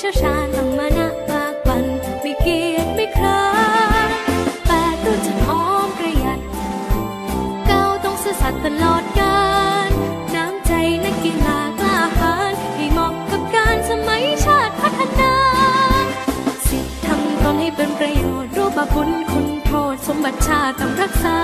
ชี่ยวชาญต้องมานะปากปันไม่เกียดไม่คร้านแปดตัวจะอ้อมประหยัดเก้าต้องซื่อสัตย์ตลอดกาลน้ำใจนักกีฬากล้าหาญให้เหมาะกับการสมัยชาติพัฒนาสิทธรรมตอนให้เป็นประโยชน์รูปบุญคุณโทษสมบัติชาติต้องรักษา